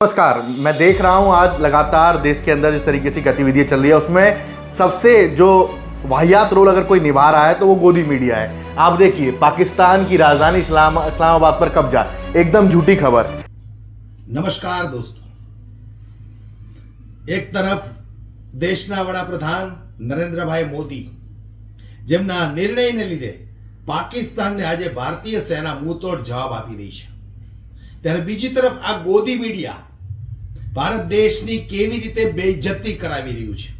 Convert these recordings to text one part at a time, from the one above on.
नमस्कार मैं देख रहा हूं आज लगातार देश के अंदर जिस तरीके से गतिविधियां चल रही है उसमें सबसे जो वाहियात रोल अगर कोई निभा रहा है तो वो गोदी मीडिया है आप देखिए पाकिस्तान की राजधानी इस्लाम इस्लामाबाद पर कब्जा एकदम झूठी खबर નમસ્કાર દોસ્તો એક તરફ દેશના વડાપ્રધાન નરેન્દ્રભાઈ મોદી જેમના નિર્ણયને લીધે પાકિસ્તાનને આજે ભારતીય સેના મુંહતોડ જવાબ આપી રહી છે ત્યારે બીજી તરફ આ ગોદી મીડિયા ભારત દેશની કેવી રીતે બેઇજ્જતી કરાવી રહ્યું છે?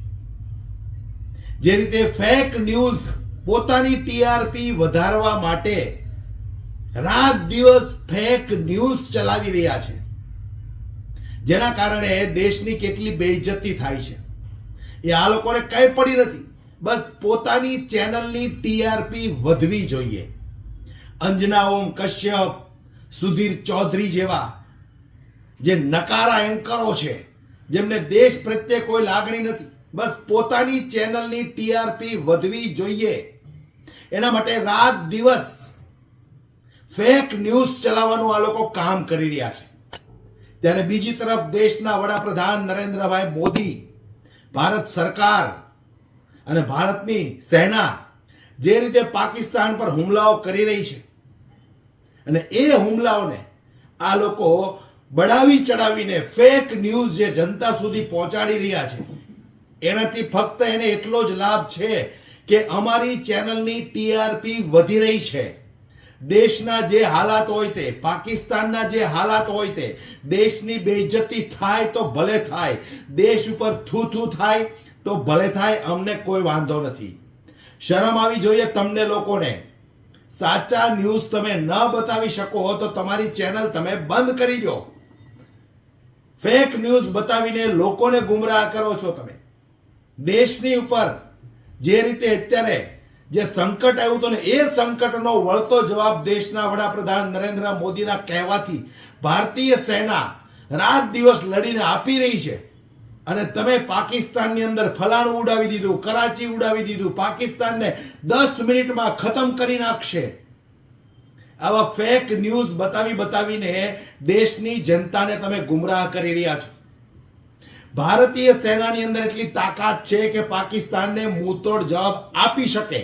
જે રીતે ફેક ન્યૂઝ પોતાની ટીઆરપી વધારવા માટે રાત દિવસ ફેક ન્યૂઝ ચલાવી રહ્યા છે. જેના કારણે દેશની કેટલી બેઇજ્જતી થાય છે. એ આ લોકોને કંઈ પડી નથી. બસ પોતાની ચેનલની ટીઆરપી વધવી જોઈએ. અંજના ઓમ કશ્યપ, સુધીર ચૌધરી જેવા જે નકારા એન્કરો છે, જેમને દેશ પ્રત્યે કોઈ લાગણી નથી, બસ પોતાની ચેનલની ટીઆરપી વધવી જોઈએ. એના માટે રાત દિવસ ફેક ન્યૂઝ ચલાવવાનું આ લોકો કામ કરી રહ્યા છે. ત્યારે બીજી તરફ દેશના વડાપ્રધાન નરેન્દ્રભાઈ મોદી, ભારત સરકાર અને ભારતની સેના જે રીતે પાકિસ્તાન પર હુમલાઓ કરી રહી છે. અને એ હુમલાઓને આ લોકો બળાવી ચડાવીને ફેક ન્યૂઝ જે જનતા સુધી પહોંચાડી રહ્યા છે, એનાથી ફક્ત એને એટલો જ લાભ છે કે અમારી ચેનલની ટીઆરપી વધી રહી છે. દેશના જે હાલાત હોય તે, પાકિસ્તાનના જે હાલાત હોય તે, દેશની બેઇજ્જતી થાય તો ભલે થાય, દેશ ઉપર થૂ થૂ થાય તો ભલે થાય, અમને કોઈ વાંધો નથી. શરમ આવી જોઈએ તમને લોકોને. સાચા ન્યૂઝ તમે ન બતાવી શકો તો તમારી ચેનલ તમે બંધ કરી દો. ફેક ન્યૂઝ બતાવીને લોકોને ગુમરાહ કરો છો તમે. દેશની ઉપર જે રીતે અત્યારે જે સંકટ આવ્યું હતું ને, એ સંકટનો વળતો જવાબ દેશના વડાપ્રધાન નરેન્દ્ર મોદીના કહેવાથી ભારતીય સેના રાત દિવસ લડીને આપી રહી છે. અને તમે પાકિસ્તાનની અંદર ફલાણું ઉડાવી દીધું, કરાચી ઉડાવી દીધું, પાકિસ્તાનને દસ મિનિટમાં ખતમ કરી નાખશે. આવા ફેક ન્યૂઝ બતાવી બતાવીને દેશની જનતાને તમે ગુમરાહ કરી રહ્યા છો. ભારતીય સેનાની અંદર એટલી તાકાત છે કે પાકિસ્તાનને મૂતોડ જવાબ આપી શકે.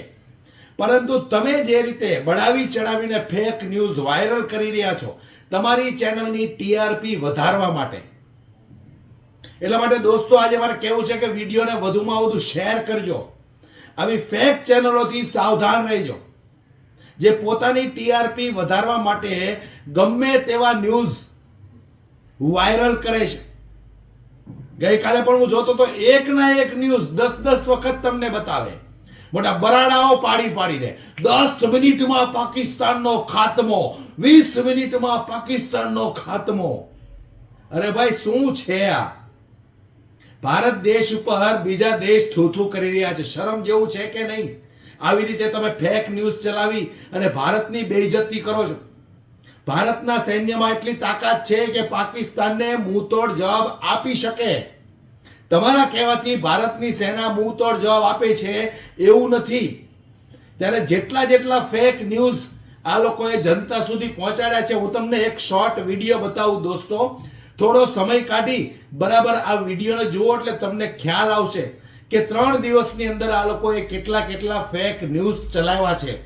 પરંતુ તમે જે રીતે બળાવી ચડાવીને ફેક ન્યૂઝ વાયરલ કરી રહ્યા છો, તમારી ચેનલની ટીઆરપી વધારવા માટે. એટલા માટે દોસ્તો, આજે મારે કહેવું છે કે વિડીયોને વધુમાં વધુ શેર કરજો. આવી ફેક ચેનલોથી સાવધાન રહેજો. જે પોતાની ટીઆરપી વધારવા માટે ગમે તેવા ન્યૂઝ વાયરલ કરે છે. ગઈકાલે પણ હું જોતો તો એક ના એક ન્યૂઝ દસ દસ વખત તમને બતાવે. મોટા બરાડાઓ પાડી પાડીને દસ મિનિટમાં પાકિસ્તાનનો ખાતમો, વીસ મિનિટમાં પાકિસ્તાનનો ખાતમો. અરે ભાઈ, શું છે આ? ભારત દેશ ઉપર બીજા દેશ થૂથું કરી રહ્યા છે. શરમ જેવું છે કે નહીં? આવી રીતે તમે ફેક ન્યૂઝ ચલાવી અને ભારતની બેઇજ્જતી કરો છો. ભારતના સૈન્યમાં એટલી તાકાત છે કે પાકિસ્તાનને મુંહતોડ જવાબ આપી શકે. તમારા કહેવાથી ભારતની સેના મુંહતોડ જવાબ આપે છે એવું નથી. ત્યારે જેટલા જેટલા ફેક ન્યૂઝ આ લોકોએ જનતા સુધી પહોંચાડ્યા છે, હું તમને એક શોર્ટ વીડિયો બતાવું દોસ્તો. થોડો સમય કાઢી બરાબર આ વિડીયોને જુઓ એટલે તમને ખ્યાલ આવશે. કે ત્રણ દિવસની અંદર આ લોકોએ કેટલા કેટલા ફેક ન્યૂઝ ચલાવ્યા છે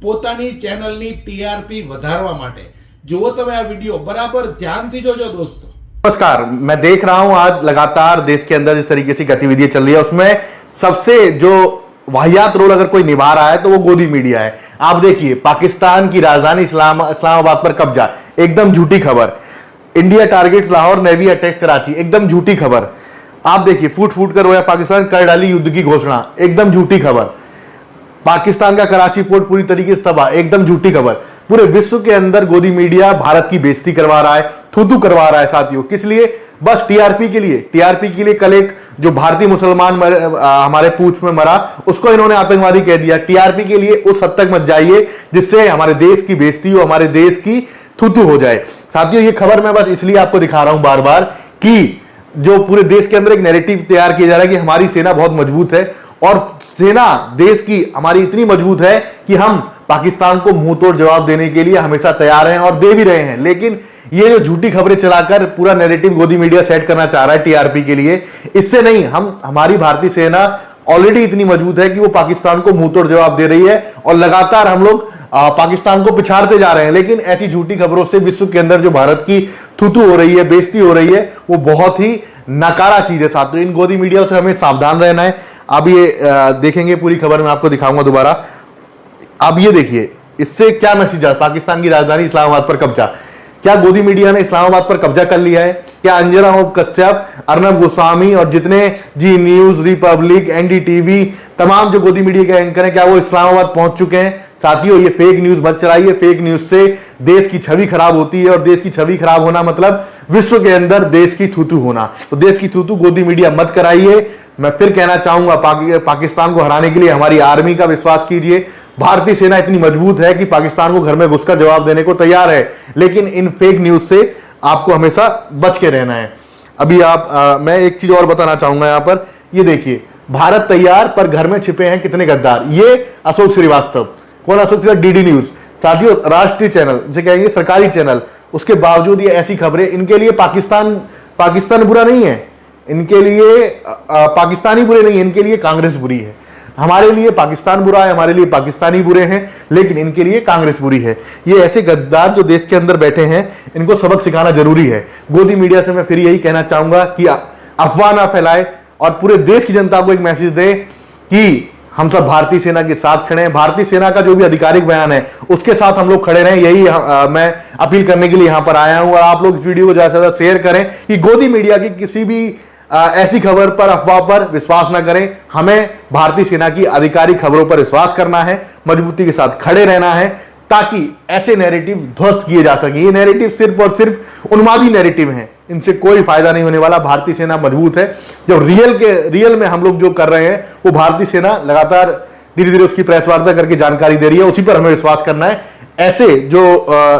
પોતાની ચેનલની ટીઆરપી વધારવા માટે જુઓ તમે આ વિડીયો બરાબર ધ્યાનથી જોજો દોસ્તો नमस्कार मैं देख रहा हूं आज लगातार देश के अंदर जिस तरीके से गतिविधियां चल रही है उसमें सबसे जो वाहियात रोल अगर कोई निभा रहा है तो वो गोदी मीडिया है आप देखिए पाकिस्तान की राजधानी इस्लाम इस्लामाबाद पर कब्जा एकदम झूठी खबर India targets Lahore navy attacks Karachi एकदम झूठी खबर आप देखिए, फूट फूट कर रोया पाकिस्तान, कर डाली युद्ध की घोषणा। एकदम झूठी खबर। पाकिस्तान का कराची पोर्ट पूरी तरीके से तबाह, एकदम झूठी खबर। पूरे विश्व के अंदर गोदी मीडिया भारत की बेइज्जती करवा रहा है, थूथू करवा रहा है साथियों। किस लिए? बस टीआरपी के लिए। टीआरपी के लिए कल एक जो भारतीय मुसलमान हमारे पूछ में मरा, उसको इन्होंने आतंकवादी कह दिया। टीआरपी के लिए उस हद तक मत जाइए, जिससे हमारे देश की बेइज्जती हो हमारे देश की थूथू हो जाए। साथियों, ये खबर मैं बस इसलिए आपको दिखा रहा हूँ बार बार कि जो पूरे देश के अंदर एक नैरेटिव तैयार किया जा रहा है कि हमारी सेना बहुत मज़बूत है और सेना देश की हमारी इतनी मज़बूत है कि हम पाकिस्तान को मुँह तोड़ जवाब देने के लिए हमेशा तैयार हैं और दे भी रहे हैं। लेकिन ये जो झूठी खबरें चलाकर पूरा नैरेटिव गोदी मीडिया सेट करना चाह रहा है टीआरपी के लिए, इससे नहीं, हम, हमारी भारतीय सेना ऑलरेडी इतनी मज़बूत है कि वो पाकिस्तान को मुँह तोड़ जवाब दे रही है और लगातार हम लोग पाकिस्तान को पिछाड़ते जा रहे हैं। लेकिन ऐसी झूठी खबरों से विश्व के अंदर जो भारत की थूथू हो रही है, बेइज्जती हो रही है, वो बहुत ही नकारा चीज़ है साथियों इन गोदी मीडिया से हमें सावधान रहना है। अब ये देखेंगे पूरी खबर, मैं आपको दिखाऊँगा दोबारा। अब ये देखिए, इससे क्या मैसेज है पाकिस्तान की राजधानी इस्लामाबाद पर कब्जा। क्या गोदी मीडिया ने इस्लामाबाद पर कब्जा कर लिया है? क्या अंजना होम कश्यप, अर्नब गोस्वामी और जितने जी न्यूज़, रिपब्लिक, एनडीटीवी, तमाम जो गोदी मीडिया के एंकर हैं, क्या वो इस्लामाबाद पहुँच चुके हैं? साथियों ये फेक न्यूज़ मत चलाइए। फेक न्यूज़ से देश की छवि खराब होती है और देश की छवि खराब होना मतलब विश्व के अंदर देश की थूतू होना। तो देश की थूतू गोदी मीडिया मत कराइए। मैं फिर कहना चाहूँगा पाकि, पाकिस्तान को हराने के लिए हमारी आर्मी का विश्वास कीजिए। भारतीय सेना इतनी मज़बूत है कि पाकिस्तान को घर में घुसकर जवाब देने को तैयार है। लेकिन इन फेक न्यूज़ से आपको हमेशा बच के रहना है। अभी आप आ, मैं एक चीज़ और बताना चाहूँगा यहाँ पर। ये देखिए भारत तैयार पर घर में छिपे हैं कितने गद्दार? ये अशोक श्रीवास्तव। कौन अशोक श्रीवास्तव डीडी न्यूज़। साथियों, राष्ट्रीय चैनल, जिसे कहेंगे सरकारी चैनल, उसके बावजूद ये ऐसी खबरें, इनके लिए पाकिस्तान पाकिस्तान बुरा नहीं है। इनके लिए पाकिस्तानी बुरे नहीं है, इनके लिए कांग्रेस बुरी है। हमारे लिए पाकिस्तान बुरा है, हमारे लिए पाकिस्तानी बुरे हैं, लेकिन इनके लिए कांग्रेस बुरी है। ये ऐसे गद्दार जो देश के अंदर बैठे हैं, इनको सबक सिखाना ज़रूरी है। गोदी मीडिया से मैं फिर यही कहना चाहूँगा कि अफवाह ना फैलाए और पूरे देश की जनता को एक मैसेज दे कि हम सब भारतीय सेना के साथ खड़े हैं। भारतीय सेना का जो भी आधिकारिक बयान है उसके साथ हम लोग खड़े रहें। यही अ, मैं अपील करने के लिए यहाँ पर आया हूँ और आप लोग इस वीडियो को ज़्यादा से ज़्यादा शेयर करें कि गोदी मीडिया की किसी भी अ, ऐसी खबर पर अफवाह पर विश्वास न करें। हमें भारतीय सेना की आधिकारिक खबरों पर विश्वास करना है मजबूती के साथ खड़े रहना है ताकि ऐसे नैरेटिव ध्वस्त किए जा सके। ये नैरेटिव सिर्फ़ और सिर्फ़ उन्मादी नैरेटिव हैं। इनसे कोई फ़ायदा नहीं होने वाला। भारतीय सेना मज़बूत है। जो रियल के रियल में हम लोग जो कर रहे हैं, वो भारतीय सेना लगातार धीरे धीरे उसकी प्रेस वार्ता करके जानकारी दे रही है। उसी पर हमें विश्वास करना है। ऐसे जो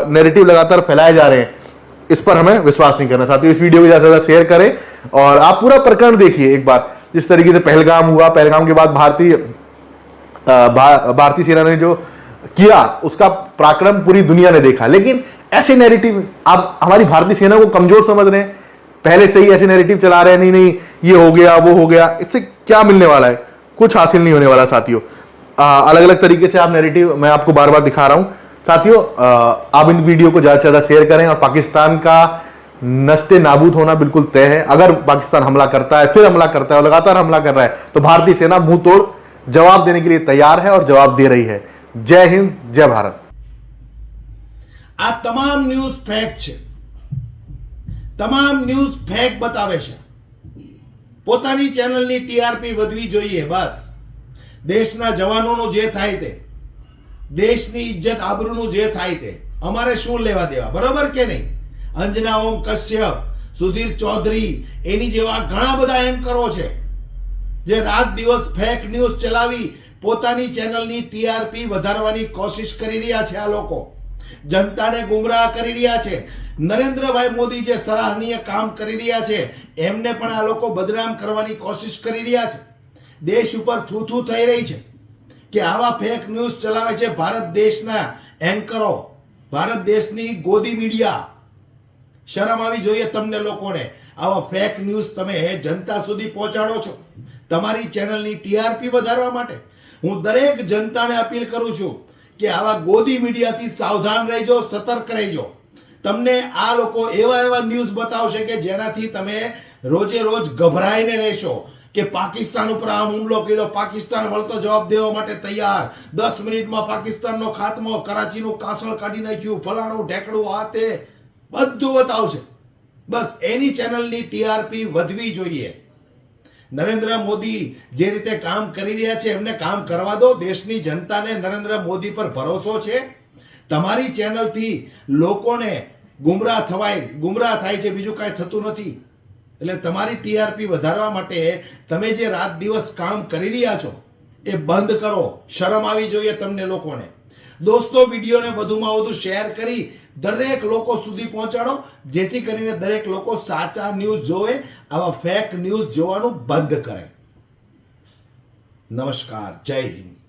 नैरेटिव लगातार फैलाए जा रहे हैं, इस पर हमें विश्वास नहीं करना। साथियों, इस वीडियो को ज़्यादा से ज़्यादा शेयर करें और आप पूरा प्रकरण देखिए एक बार। जिस तरीके से पहलगाम हुआ, पहलगाम के बाद भारतीय भारतीय सेना ने जो किया, उसका पराक्रम पूरी दुनिया ने देखा। लेकिन ऐसे नैरेटिव आप, हमारी भारतीय सेना को कमज़ोर समझ रहे हैं। पहले से ही ऐसे नैरेटिव चला रहे हैं, नहीं नहीं, ये हो गया, वो हो गया, इससे क्या मिलने वाला है? कुछ हासिल नहीं होने वाला, साथियों। अलग अलग तरीके से आप नैरेटिव मैं आपको बार बार दिखा रहा हूँ। साथियों आप इन वीडियो को ज़्यादा से ज़्यादा शेयर करें और पाकिस्तान का नस्ते नाबूद होना बिल्कुल तय है। अगर पाकिस्तान हमला करता है, फिर हमला करता है और लगातार हमला कर रहा है तो भारतीय सेना मुँह तोड़ जवाब देने के लिए तैयार है और जवाब दे रही है। जय हिंद, जय भारत। આ તમામ ન્યૂઝ ફેક છે. તમામ ન્યૂઝ ફેક બતાવે છે. પોતાની ચેનલની ટીઆરપી વધવી જોઈએ, બસ. દેશના જવાનોનું જે થાય તે. દેશની ઇજ્જત આબરૂનું જે થાય તે. અમારે શું લેવા દેવા? બરોબર કે નહીં? અંજના ઓમ કશ્યપ, સુધીર ચૌધરી, એની જેવા ઘણા બધા એન્કરો છે. જે રાત દિવસ ફેક ન્યૂઝ ચલાવી પોતાની ચેનલની ટીઆરપી વધારવાની કોશિશ કરી રહ્યા છે આ લોકો. જનતાને ગુમરાહ કરી રહ્યા છે. નરેન્દ્રભાઈ મોદી જે સરાહનીય કામ કરી રહ્યા છે, એમને પણ આ લોકો બદનામ કરવાની કોશિશ કરી રહ્યા છે. દેશ ઉપર થૂથું થઈ રહી છે કે આવા ફેક ન્યૂઝ ચલાવે છે ભારત દેશના એન્કરો ભારત દેશની ગોદી મીડિયા. શરમ આવી જોઈએ તમને લોકોને. આવા ફેક ન્યૂઝ તમે જનતા સુધી પહોંચાડો છો. તમારી ચેનલની ટીઆરપી વધારવા માટે હું દરેક જનતાને અપીલ કરું છું કે આવા ગોદી મીડિયાથી સાવધાન રહેજો, સતર્ક રહેજો. તમને આ લોકો એવા એવા ન્યૂઝ બતાવશે કે જેનાથી તમે રોજે રોજ ગભરાઈને રહેશો કે પાકિસ્તાન ઉપર આ હુમલો કર્યો, પાકિસ્તાન વળતો જવાબ દેવા માટે તૈયાર. દસ મિનિટમાં પાકિસ્તાનનો ખાત્મો, કરાચીનું કાસળ કાઢી નાખ્યું, ફલાણું ઢેકડું આ તે બધું બતાવશે. બસ એની ચેનલની ટીઆરપી વધવી જોઈએ. નરેન્દ્ર મોદી જે રીતે કામ કરી રહ્યા છે, એમને કામ કરવા દો. દેશની જનતાને નરેન્દ્ર મોદી પર ભરોસો છે. તમારી ચેનલથી લોકોને ગુમરાહ થવાય, ગુમરાહ થાય છે, બીજું કાંઈ થતું નથી. એટલે તમારી ટીઆરપી વધારવા માટે તમે જે રાત દિવસ કામ કરી રહ્યા છો, એ બંધ કરો. શરમ આવી જોઈએ તમને લોકોને. દોસ્તો, વિડીયોને વધુમાં વધુ શેર કરી દરેક લોકો સુધી પહોંચાડો, જેથી કરીને દરેક લોકો સાચા ન્યૂઝ જોવે, આવા ફેક ન્યૂઝ જોવાનું બંધ કરે. નમસ્કાર, જય હિન્દ.